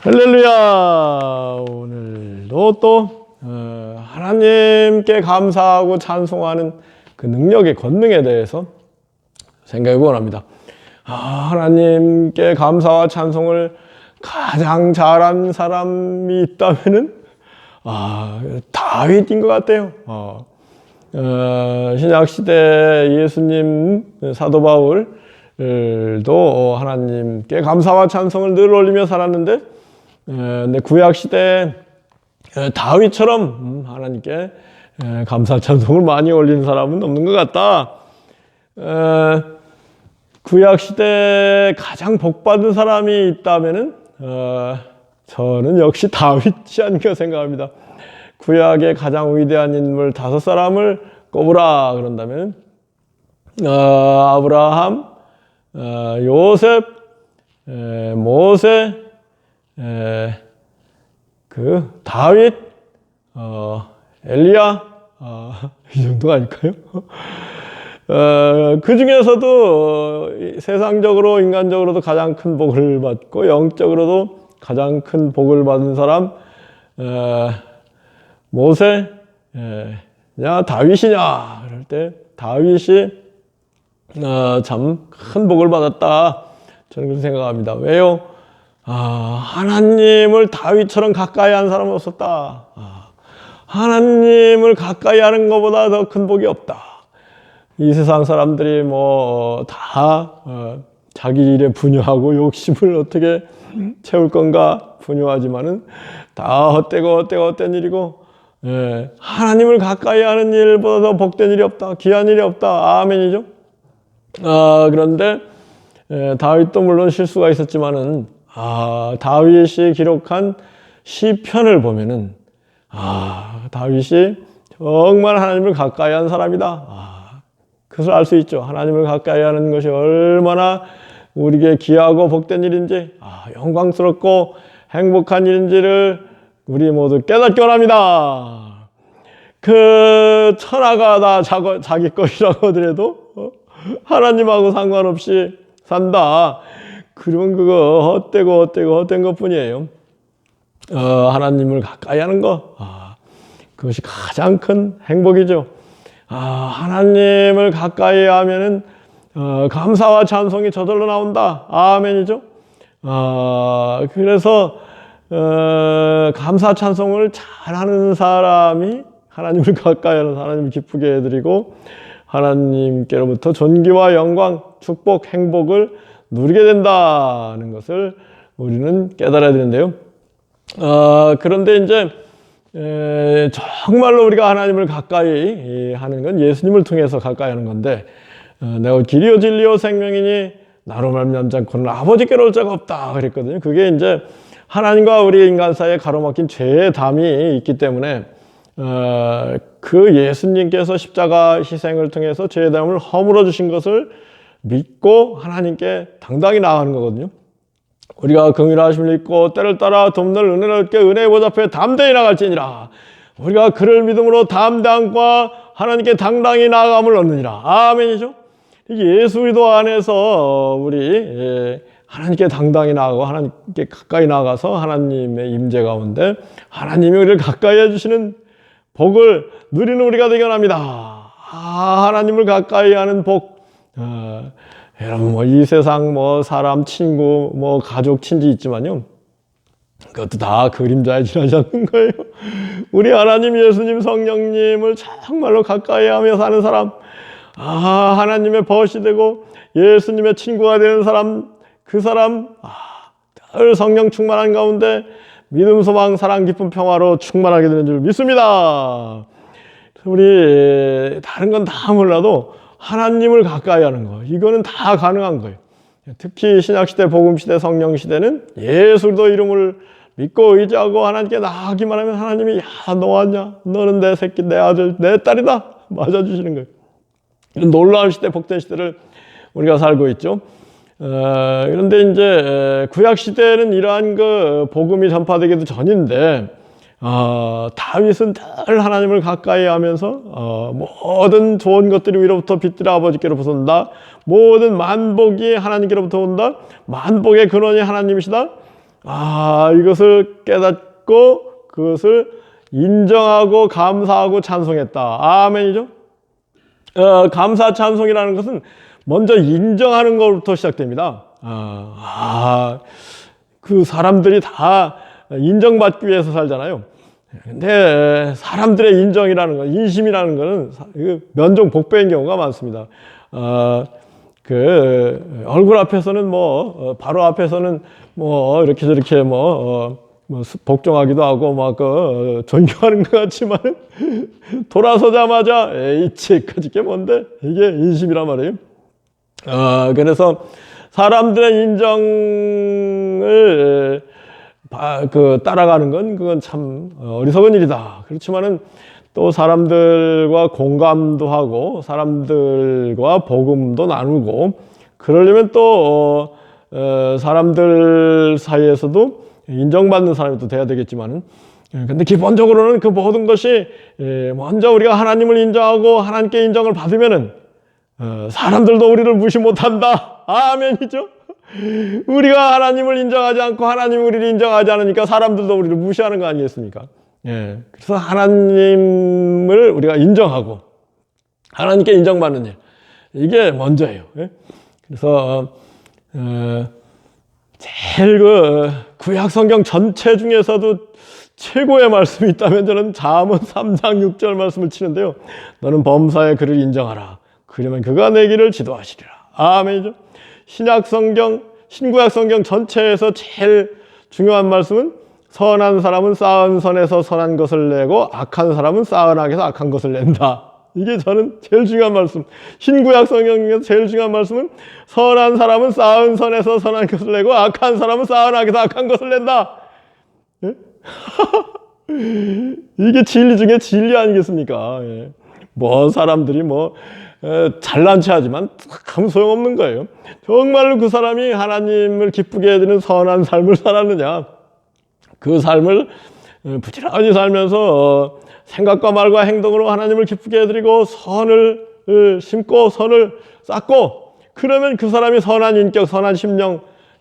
할렐루야! 오늘도 또 어, 하나님께 감사하고 찬송하는 그 능력의 권능에 대해서 생각해 보곤 합니다. 아, 하나님께 감사와 찬송을 가장 잘한 사람이 있다면은 아, 다윗인 것 같아요. 어, 어, 신약 시대 예수님 사도 바울도 하나님께 감사와 찬송을 늘 올리며 살았는데, 에, 근데 구약 시대 에, 다윗처럼 음, 하나님께 에, 감사 찬송을 많이 올리는 사람은 없는 것 같다. 에, 구약 시대 가장 복 받은 사람이 있다면은 어, 저는 역시 다윗이 아닌가 생각합니다. 구약의 가장 위대한 인물 다섯 사람을 꼽으라 그런다면 어, 아브라함, 어, 요셉, 에, 모세, 에, 그 다윗, 어, 엘리야 어, 이 정도가 아닐까요? 어, 그 중에서도 어, 이 세상적으로 인간적으로도 가장 큰 복을 받고 영적으로도 가장 큰 복을 받은 사람 어, 모세, 예, 야 다윗이냐 그럴 때 다윗이 어, 참 큰 복을 받았다. 저는 그렇게 생각합니다. 왜요? 아, 하나님을 다윗처럼 가까이 한 사람은 없었다. 아, 하나님을 가까이 하는 것보다 더 큰 복이 없다. 이 세상 사람들이 뭐다 어, 자기 일에 분유하고 욕심을 어떻게 채울 건가 분유하지만은 다 헛되고 헛되고 헛된 일이고 예, 하나님을 가까이 하는 일보다 더 복된 일이 없다. 귀한 일이 없다. 아멘이죠. 아, 그런데 예, 다윗도 물론 실수가 있었지만은 아, 다윗이 기록한 시편을 보면은 아, 다윗이 정말 하나님을 가까이 한 사람이다. 아, 그것을 알 수 있죠. 하나님을 가까이 하는 것이 얼마나 우리에게 귀하고 복된 일인지, 아, 영광스럽고 행복한 일인지를 우리 모두 깨닫기 원합니다. 그 천하가 다 자거, 자기 것이라고 하더라도 어? 하나님하고 상관없이 산다. 그러면 그거 헛되고 헛되고 헛된 것 뿐이에요. 어, 하나님을 가까이 하는 거. 아, 그것이 가장 큰 행복이죠. 아, 하나님을 가까이 하면은 어, 감사와 찬송이 저절로 나온다. 아멘이죠. 아, 그래서 어, 감사 찬송을 잘하는 사람이 하나님을 가까이 하는 하나님을 기쁘게 해드리고 하나님께로부터 존귀와 영광, 축복, 행복을 누리게 된다는 것을 우리는 깨달아야 되는데요. 어, 그런데 이제 에, 정말로 우리가 하나님을 가까이 하는 건 예수님을 통해서 가까이 하는 건데 어, 내가 길이요 진리요 생명이니 나로 말미암지 않고는 아버지께로 올 자가 없다 그랬거든요. 그게 이제 하나님과 우리 인간 사이에 가로막힌 죄의 담이 있기 때문에 어, 그 예수님께서 십자가 희생을 통해서 죄의 담을 허물어 주신 것을 믿고 하나님께 당당히 나아가는 거거든요. 우리가 긍휼하심을 입고 때를 따라 돕는 은혜를 얻게 은혜의 보좌 앞에 담대히 나갈지니라. 우리가 그를 믿음으로 담당과 하나님께 당당히 나아감을 얻느니라. 아멘이죠. 예수 그리스도 안에서 우리 예, 하나님께 당당히 나아가고 하나님께 가까이 나아가서 하나님의 임재 가운데 하나님이 우리를 가까이 해주시는 복을 누리는 우리가 되기 원합니다. 아, 하나님을 가까이 하는 복. 어, 여러분 뭐 이 세상 뭐 사람 친구 뭐 가족 친지 있지만요. 그것도 다 그림자에 지나지 않는 거예요. 우리 하나님 예수님 성령님을 정말로 가까이 하며 사는 사람, 아 하나님의 벗이 되고 예수님의 친구가 되는 사람, 그 사람 아, 늘 성령 충만한 가운데 믿음, 소망, 사랑, 기쁨, 평화로 충만하게 되는 줄 믿습니다. 우리 다른 건 다 몰라도 하나님을 가까이 하는 거 이거는 다 가능한 거예요. 특히 신약 시대, 복음 시대, 성령 시대는 예수도 이름을 믿고 의지하고 하나님께 나가기만 하면 하나님이 야 너 왔냐? 너는 내 새끼, 내 아들, 내 딸이다 맞아주시는 거예요. 놀라운 시대, 복된 시대를 우리가 살고 있죠. 어, 그런데 이제 구약 시대는 이러한 그 복음이 전파되기도 전인데 어, 다윗은 늘 하나님을 가까이 하면서 어, 모든 좋은 것들이 위로부터 빛들어 아버지께로부터 온다. 모든 만복이 하나님께로부터 온다. 만복의 근원이 하나님이시다. 아, 이것을 깨닫고 그것을 인정하고 감사하고 찬송했다. 아멘이죠? 어, 감사 찬송이라는 것은 먼저 인정하는 것부터 시작됩니다. 아, 아, 그 사람들이 다 인정받기 위해서 살잖아요. 근데 사람들의 인정이라는 거, 인심이라는 사- 그 면종 복배인 경우가 많습니다. 어, 그 얼굴 앞에서는 뭐 어, 바로 앞에서는 뭐 이렇게 저렇게 뭐, 어, 뭐 수- 복종하기도 하고 막그 어, 존경하는 것 같지만 돌아서자마자 에이 쟤까지 게 뭔데 이게 인심이란 말이에요. 어, 그래서 사람들의 인정을 바- 그 따라가는 건 그건 참 어리석은 일이다. 그렇지만은 또 사람들과 공감도 하고 사람들과 복음도 나누고 그러려면 또 어, 어, 사람들 사이에서도 인정받는 사람이 또 돼야 되겠지만은 예, 근데 기본적으로는 그 모든 것이 예, 먼저 우리가 하나님을 인정하고 하나님께 인정을 받으면은 어, 사람들도 우리를 무시 못한다. 아멘이죠. 우리가 하나님을 인정하지 않고 하나님 우리를 인정하지 않으니까 사람들도 우리를 무시하는 거 아니겠습니까? 예. 그래서 하나님을 우리가 인정하고 하나님께 인정받는 일 이게 먼저예요. 예? 그래서 어, 제일 그 구약 성경 전체 중에서도 최고의 말씀이 있다면 저는 잠언 3장 6절 말씀을 치는데요. 너는 범사의 그를 인정하라. 그러면 그가 내 길을 지도하시리라. 아멘이죠. 신약 성경, 신구약 성경 전체에서 제일 중요한 말씀은 선한 사람은 쌓은 선에서 선한 것을 내고 악한 사람은 쌓은 악에서 악한 것을 낸다. 이게 저는 제일 중요한 말씀. 신구약 성경 중에서 제일 중요한 말씀은 선한 사람은 쌓은 선에서 선한 것을 내고 악한 사람은 쌓은 악에서 악한 것을 낸다. 예? 이게 진리 중에 진리 아니겠습니까? 예. 뭐 사람들이 뭐 에, 잘난 체 하지만 아무 소용없는 거예요. 정말로 그 사람이 하나님을 기쁘게 해드리는 선한 삶을 살았느냐? 그 삶을 어, 부지런히 살면서 어, 생각과 말과 행동으로 하나님을 기쁘게 해드리고 선을 어, 심고 선을 쌓고 그러면 그 사람이 선한 인격, 선한 심령,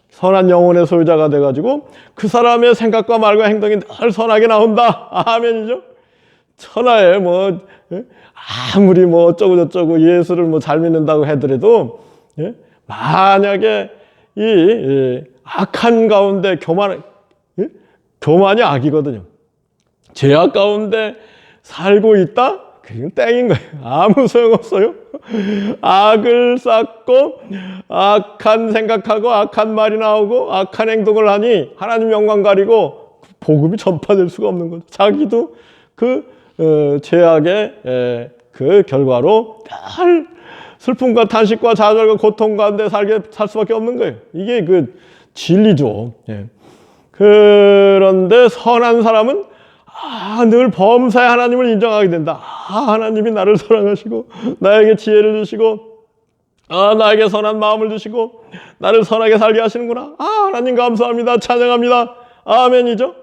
선한 영혼의 소유자가 돼가지고 그 사람의 생각과 말과 행동이 늘 선하게 나온다. 아멘이죠? 천하에 뭐 예? 아무리 뭐 어쩌고 저쩌고 예수를 뭐 잘 믿는다고 하더라도 예? 만약에 이, 이 악한 가운데 교만 예? 교만이 악이거든요. 죄악 가운데 살고 있다? 그건 땡인 거예요. 아무 소용없어요. 악을 쌓고 악한 생각하고 악한 말이 나오고 악한 행동을 하니 하나님 영광 가리고 복음이 전파될 수가 없는 거죠. 자기도 그 어, 죄악의 에, 그 결과로 늘 슬픔과 탄식과 좌절과 고통 가운데 살게 살 수밖에 없는 거예요. 이게 그 진리죠. 예. 그런데 선한 사람은 아, 늘 범사의 하나님을 인정하게 된다. 아, 하나님이 나를 사랑하시고 나에게 지혜를 주시고 아, 나에게 선한 마음을 주시고 나를 선하게 살게 하시는구나. 아, 하나님 감사합니다. 찬양합니다. 아멘이죠.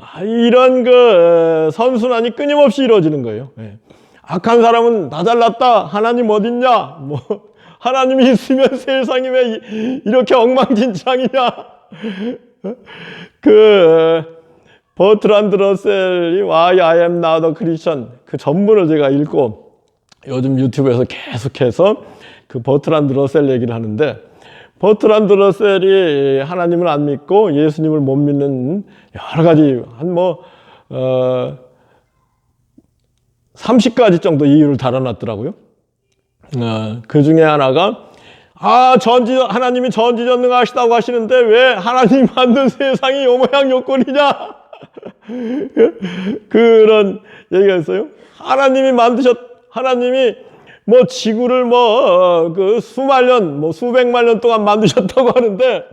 아, 이런 그 선순환이 끊임없이 이루어지는 거예요. 예. 악한 사람은 나 잘났다. 하나님 어딨냐? 뭐 하나님이 있으면 세상이 왜 이- 이렇게 엉망진창이냐? 그 버트란드 러셀이 Why I Am Not a Christian 그 전문을 제가 읽고 요즘 유튜브에서 계속해서 그 버트란드 러셀 얘기를 하는데 버트란드 러셀이 하나님을 안 믿고 예수님을 못 믿는 여러 가지 한뭐 어, 30가지 정도 이유를 달아놨더라고요. 어, 그 중에 하나가 아 전지 하나님이 전지전능하시다고 하시는데 왜 하나님 만든 세상이 요 모양 요 꼴이냐 그런 얘기가 있어요. 하나님이 만드셨 하나님이 뭐 지구를 뭐 그 수만 년, 뭐 수백만 년 동안 만드셨다고 하는데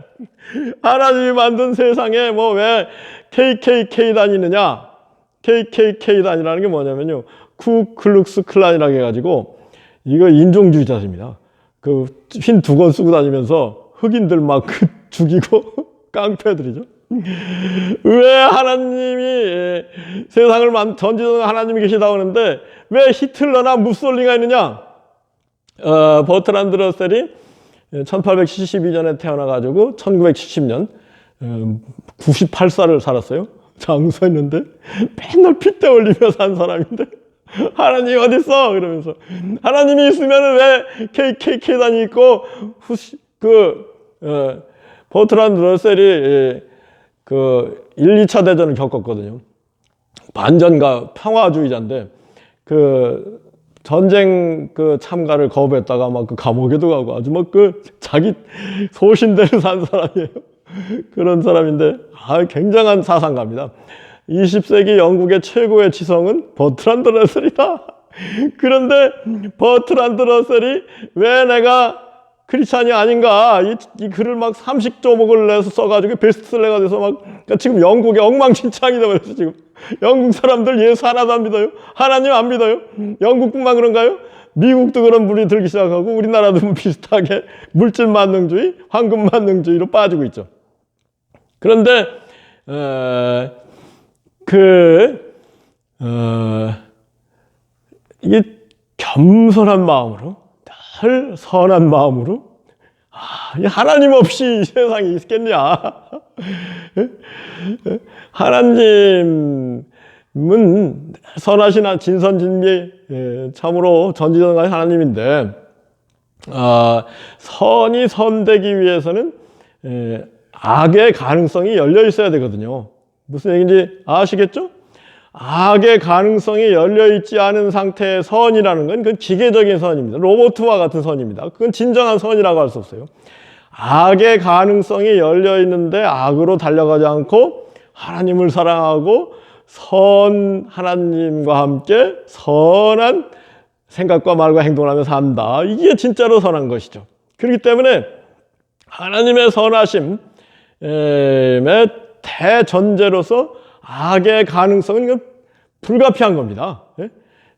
하나님이 만든 세상에 뭐 왜 KKK 다니느냐? KKK 단이라는 게 뭐냐면요. 쿠클룩스 클란이라고 해가지고 이거 인종주의자입니다. 그 흰 두건 쓰고 다니면서 흑인들 막그 죽이고 깡패들이죠. 왜 하나님이 세상을 만 전지전 하나님이 계시다고 하는데 왜 히틀러나 무솔리가 있느냐? 어, 버트란드 러셀이 1872년에 태어나가지고 1970년 98살을 살았어요. 장수했는데 맨날 핏대 올리며 산 사람인데 하나님 어디 있어? 그러면서 하나님이 있으면 왜 KKK 단이 있고 후시 그 어, 버트란드 러셀이 예, 그 1, 2차 대전을 겪었거든요. 반전과 평화주의자인데 그 전쟁 그 참가를 거부했다가 막 그 감옥에도 가고 아주 막 그 자기 소신대로 산 사람이에요. 그런 사람인데 아 굉장한 사상가입니다. 20세기 영국의 최고의 지성은 버트란드 러셀이다. 그런데 버트란드 러셀이 왜 내가 크리스찬이 아닌가 이, 이 글을 막 30조목을 내서 써가지고 베스트셀러가 돼서 막 그러니까 지금 영국의 엉망진창이 돼버렸어 지금 영국 사람들 예수 하나도 안 믿어요 하나님 안 믿어요 영국뿐만 그런가요? 미국도 그런 물이 들기 시작하고 우리나라도 뭐 비슷하게 물질 만능주의, 황금 만능주의로 빠지고 있죠. 그런데 어, 그 어, 이게 겸손한 마음으로 늘 선한 마음으로 아, 이 하나님 없이 이 세상이 있겠냐? 하나님은 선하신 진선진미 예, 참으로 전지전능하신 하나님인데 아, 선이 선되기 위해서는 예, 악의 가능성이 열려 있어야 되거든요. 무슨 얘기인지 아시겠죠? 악의 가능성이 열려 있지 않은 상태의 선이라는 건 그건 기계적인 선입니다. 로봇과 같은 선입니다. 그건 진정한 선이라고 할 수 없어요. 악의 가능성이 열려 있는데 악으로 달려가지 않고 하나님을 사랑하고 선 하나님과 함께 선한 생각과 말과 행동을 하며 산다. 이게 진짜로 선한 것이죠. 그렇기 때문에 하나님의 선하심의 대전제로서 악의 가능성은 불가피한 겁니다. 예?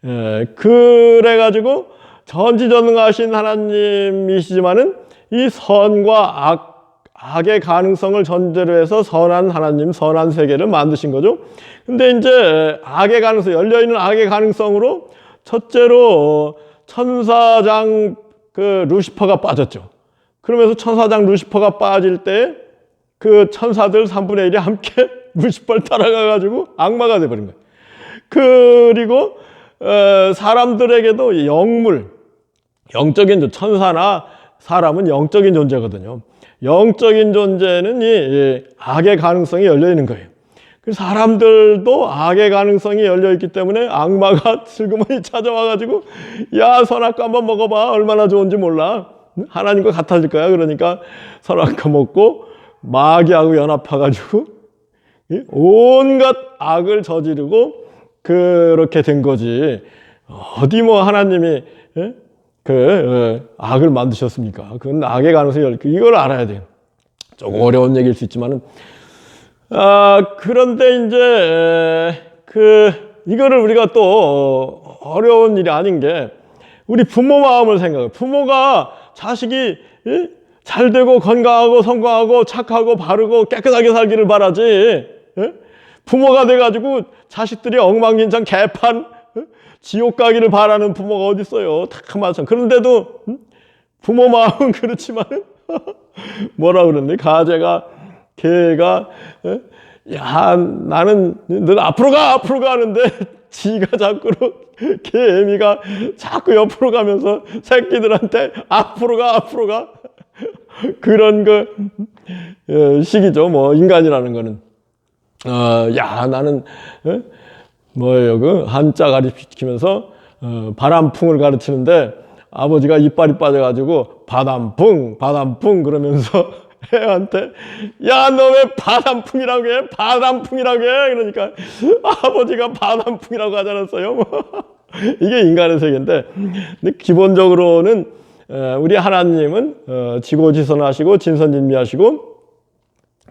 예, 그래가지고 전지전능하신 하나님이시지만은 이 선과 악, 악의 가능성을 전제로 해서 선한 하나님, 선한 세계를 만드신 거죠. 근데 이제 악의 가능성, 열려있는 악의 가능성으로 첫째로 천사장 그 루시퍼가 빠졌죠. 그러면서 천사장 루시퍼가 빠질 때 그 천사들 3분의 1이 함께 루시퍼를 따라가가지고 악마가 돼버린 거예요. 그리고 어, 사람들에게도 영물, 영적인 천사나 사람은 영적인 존재거든요. 영적인 존재는 이 악의 가능성이 열려 있는 거예요. 그래서 사람들도 악의 가능성이 열려 있기 때문에 악마가 슬그머니 찾아와가지고 야 선악과 한번 먹어봐 얼마나 좋은지 몰라 하나님과 같아질 거야 그러니까 선악과 먹고 마귀하고 연합해가지고 온갖 악을 저지르고 그렇게 된 거지 어디 뭐 하나님이 그 악을 만드셨습니까? 그건 악의 가능성이 열 이걸 알아야 돼요. 조금 어려운 얘기일 수 있지만은 아 그런데 이제 그 이거를 우리가 또 어려운 일이 아닌 게 우리 부모 마음을 생각해. 부모가 자식이 잘 되고 건강하고 성공하고 착하고 바르고 깨끗하게 살기를 바라지. 부모가 돼가지고 자식들이 엉망진창 개판 지옥 가기를 바라는 부모가 어디 있어요? 다 마찬. 그런데도 부모 마음은 그렇지만은 뭐라 그러는데? 가재가 개가 야 나는 너 앞으로 가 앞으로 가는데 지가 자꾸로 개미가 자꾸 옆으로 가면서 새끼들한테 앞으로 가 앞으로 가. 그런 그 어, 시기죠 뭐. 인간이라는 거는 어, 야 나는 어? 뭐예요 그 한자 가르치면서 어, 바람풍을 가르치는데 아버지가 이빨이 빠져가지고 바람풍 바람풍 그러면서 애한테 야 너 왜 바람풍이라고 해? 바람풍이라고 해? 그러니까 아버지가 바람풍이라고 하지 않았어요 뭐. 이게 인간의 세계인데. 근데 기본적으로는 우리 하나님은 어, 지고지선하시고 진선진미하시고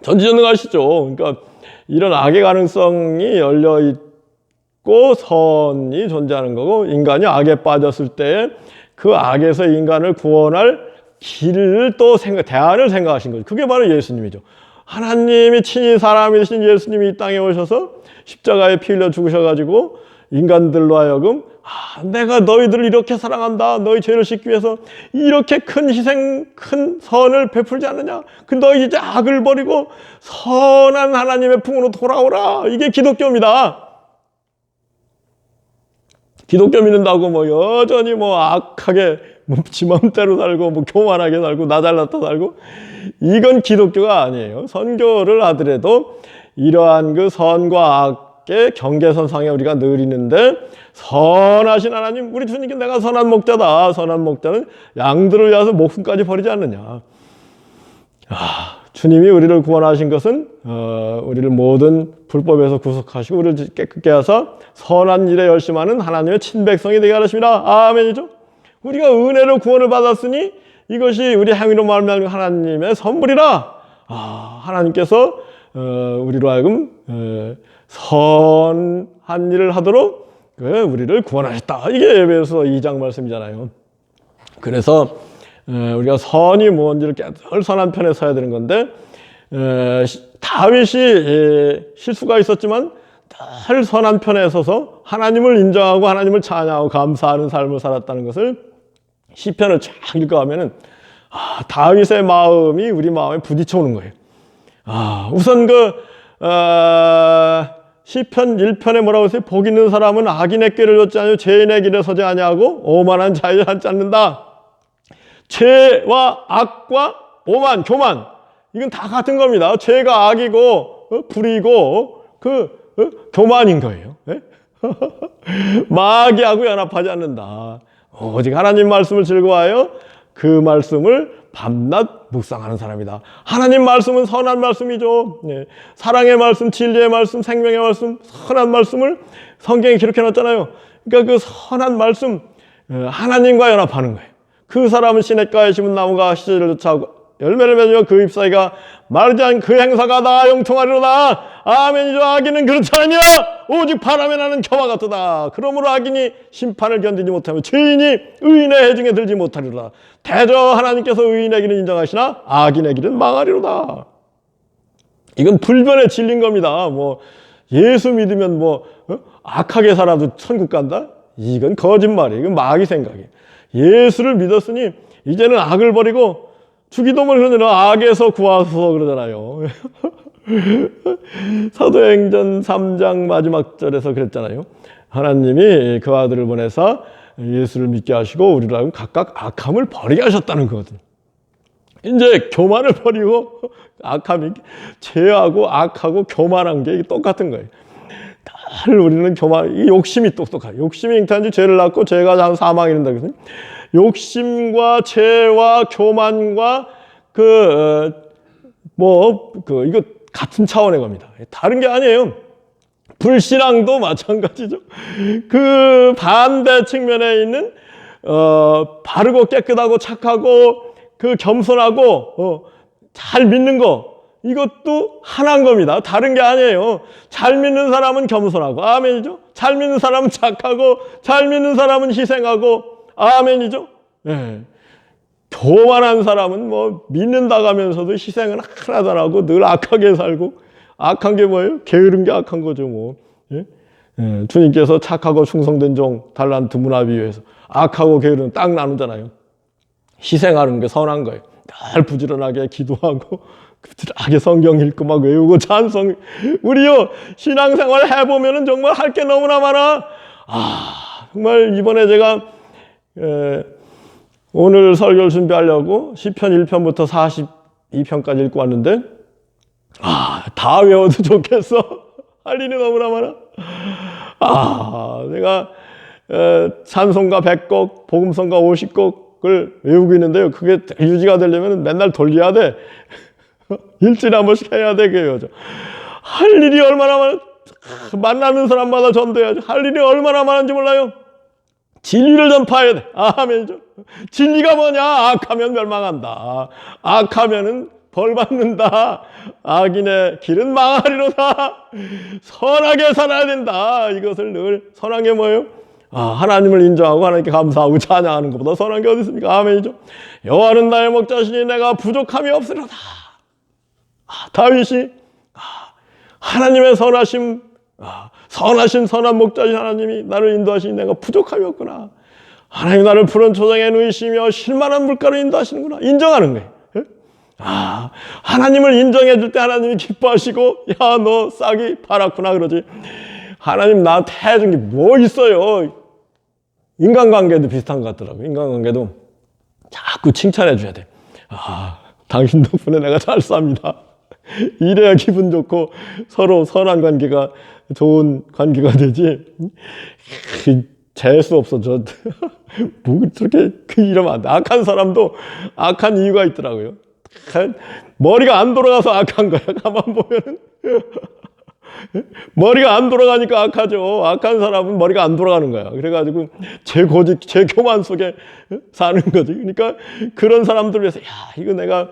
전지전능하시죠. 그러니까 이런 악의 가능성이 열려 있고 선이 존재하는 거고 인간이 악에 빠졌을 때 그 악에서 인간을 구원할 길을 또 생각, 대안을 생각하신 거죠. 그게 바로 예수님이죠. 하나님이 친히 사람이 되신 예수님이 이 땅에 오셔서 십자가에 피 흘려 죽으셔가지고 인간들로 하여금 아, 내가 너희들을 이렇게 사랑한다. 너희 죄를 씻기 위해서 이렇게 큰 희생, 큰 선을 베풀지 않느냐. 그 너희 이제 악을 버리고 선한 하나님의 품으로 돌아오라. 이게 기독교입니다. 기독교 믿는다고 뭐 여전히 뭐 악하게 뭐지 맘대로 살고 뭐 교만하게 살고 나 잘났다 살고 이건 기독교가 아니에요. 선교를 하더라도 이러한 그 선과 악 의 경계선상에 우리가 늘 있는데 선하신 하나님 우리 주님께 내가 선한 목자다. 선한 목자는 양들을 위해서 목숨까지 버리지 않느냐. 아, 주님이 우리를 구원하신 것은 어, 우리를 모든 불법에서 구속하시고 우리를 깨끗게 하사 선한 일에 열심하는 하나님의 친백성이 되게 하십니다. 아멘이죠. 우리가 은혜로 구원을 받았으니 이것이 우리 행위로 말미암아 하나님의 선물이라. 아, 하나님께서 어, 우리로 하여금 어, 선한 일을 하도록 그 우리를 구원하셨다. 이게 에베소 2장 말씀이잖아요. 그래서 에, 우리가 선이 뭔지를 늘 선한 편에 서야 되는 건데 에, 시- 다윗이 에, 실수가 있었지만 늘 선한 편에 서서 하나님을 인정하고 하나님을 찬양하고 감사하는 삶을 살았다는 것을 시편을 쫙 읽어가면은 아, 다윗의 마음이 우리 마음에 부딪혀 오는 거예요. 아, 우선 그 어, 시편 1편에 뭐라고 했어요? 복 있는 사람은 악인의 길을 걷지 않고 죄인의 길에 서지 아니하고 오만한 자유를 앉지 않는다. 죄와 악과 오만, 교만 이건 다 같은 겁니다. 죄가 악이고 어, 불이고 그 어, 교만인 거예요. 예? 마귀하고 연합하지 않는다. 오직 하나님 말씀을 즐거워하여 그 말씀을 밤낮 묵상하는 사람이다. 하나님 말씀은 선한 말씀이죠. 예. 사랑의 말씀, 진리의 말씀, 생명의 말씀, 선한 말씀을 성경에 기록해 놨잖아요. 그러니까 그 선한 말씀, 어, 하나님과 연합하는 거예요. 그 사람은 시냇가에 심은 나무가 시절을 쫓아오고 열매를 맺으며 그 잎사귀가 마르지 않은 그 행사가 다 영통하리로다. 아멘이죠. 악인은 그렇지 않느냐. 오직 바람에 나는 겨와 같도다. 그러므로 악인이 심판을 견디지 못하며 죄인이 의인의 해중에 들지 못하리로다. 대저 하나님께서 의인의 길을 인정하시나 악인의 길은 망하리로다. 이건 불변의 진리인 겁니다. 뭐 예수 믿으면 뭐 어? 악하게 살아도 천국 간다? 이건 거짓말이에요. 이건 마귀 생각이에요. 예수를 믿었으니 이제는 악을 버리고 주기도문을 흐르느라 악에서 구하소서 그러잖아요. 사도행전 3장 마지막 절에서 그랬잖아요. 하나님이 그 아들을 보내사 예수를 믿게 하시고 우리를 각각 악함을 버리게 하셨다는 거거든. 이제 교만을 버리고 악함이 죄하고 악하고 교만한 게 똑같은 거예요. 늘 우리는 교만, 이 욕심이 똑똑해요. 욕심이 잉태한지 죄를 낳고 죄가 한 사망이 된다 그랬어요. 욕심과 죄와 교만과 그, 어, 뭐, 그, 이거 같은 차원의 겁니다. 다른 게 아니에요. 불신앙도 마찬가지죠. 그 반대 측면에 있는, 어, 바르고 깨끗하고 착하고 그 겸손하고, 어, 잘 믿는 거, 이것도 하나인 겁니다. 다른 게 아니에요. 잘 믿는 사람은 겸손하고, 아멘이죠. 잘 믿는 사람은 착하고, 잘 믿는 사람은 희생하고, 아멘이죠. 예. 교만한 사람은 뭐 믿는다 가면서도 희생은 하나도 안 하고 늘 악하게 살고 악한 게 뭐예요? 게으른 게 악한 거죠 뭐. 예? 예, 주님께서 착하고 충성된 종 달란트 문화 비유해서 악하고 게으른 딱 나누잖아요. 희생하는 게 선한 거예요. 늘 부지런하게 기도하고 부지런하게 성경 읽고 막 외우고 찬송 우리요 신앙생활 해보면은 정말 할 게 너무나 많아. 아 정말 이번에 제가 에, 오늘 설교를 준비하려고 시편 1편부터 42편까지 읽고 왔는데 아, 다 외워도 좋겠어. 할 일이 너무나 많아. 아, 내가 에, 찬송가 100곡, 복음성가 50곡을 외우고 있는데요. 그게 유지가 되려면 맨날 돌려야 돼. 일주일에 한 번씩 해야 돼, 그게 요즘. 할 일이 얼마나 많아. 만나는 사람마다 전도해야지. 할 일이 얼마나 많은지 몰라요. 진리를 전파해야 돼. 아멘이죠. 진리가 뭐냐? 악하면 멸망한다. 악하면은 벌 받는다. 악인의 길은 망하리로다. 선하게 살아야 된다. 이것을 늘 선한 게 뭐예요? 아, 하나님을 인정하고 하나님께 감사하고 찬양하는 것보다 선한 게 어디 있습니까? 아멘이죠. 여호와는 나의 목자시니 내가 부족함이 없으리로다. 아, 다윗이 아, 하나님의 선하심 아, 선하신 선한 목자신 하나님이 나를 인도하시니 내가 부족함이 없구나. 하나님 나를 푸른 초장에 누이시며 실만한 물가로 인도하시는구나. 인정하는 거예요. 예? 아, 하나님을 인정해 줄 때 하나님이 기뻐하시고, 야, 너 싹이 파랗구나. 그러지. 하나님 나한테 해준 게 뭐 있어요. 인간관계도 비슷한 것 같더라고요. 인간관계도 자꾸 칭찬해 줘야 돼. 아, 당신 덕분에 내가 잘 삽니다. 이래야 기분 좋고 서로 선한 관계가 좋은 관계가 되지. 재수 없어. 저, 뭐, 저렇게, 그 이러면 안 돼. 악한 사람도 악한 이유가 있더라고요. 머리가 안 돌아가서 악한 거야. 가만 보면은. 머리가 안 돌아가니까 악하죠. 악한 사람은 머리가 안 돌아가는 거야. 그래가지고 제 고집, 제 교만 속에 사는 거지. 그러니까 그런 사람들 위해서, 야, 이거 내가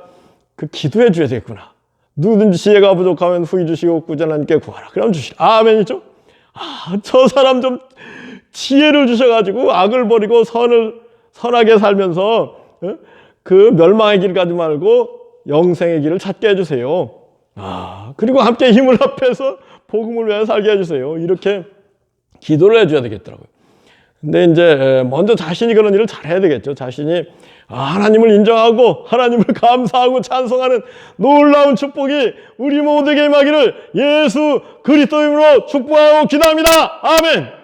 그 기도해 줘야 되겠구나. 누구든지 지혜가 부족하면 후히 주시고 꾸준하님께 구하라. 그럼 주시라. 아멘이죠? 아, 저 사람 좀 지혜를 주셔가지고 악을 버리고 선을 선하게 살면서 어? 그 멸망의 길 가지 말고 영생의 길을 찾게 해주세요. 아, 그리고 함께 힘을 합해서 복음을 위해 살게 해주세요. 이렇게 기도를 해줘야 되겠더라고요. 근데 이제 먼저 자신이 그런 일을 잘 해야 되겠죠. 자신이 아, 하나님을 인정하고 하나님을 감사하고 찬송하는 놀라운 축복이 우리 모두에게 임하기를 예수 그리스도 이름으로 축복하고 기도합니다. 아멘.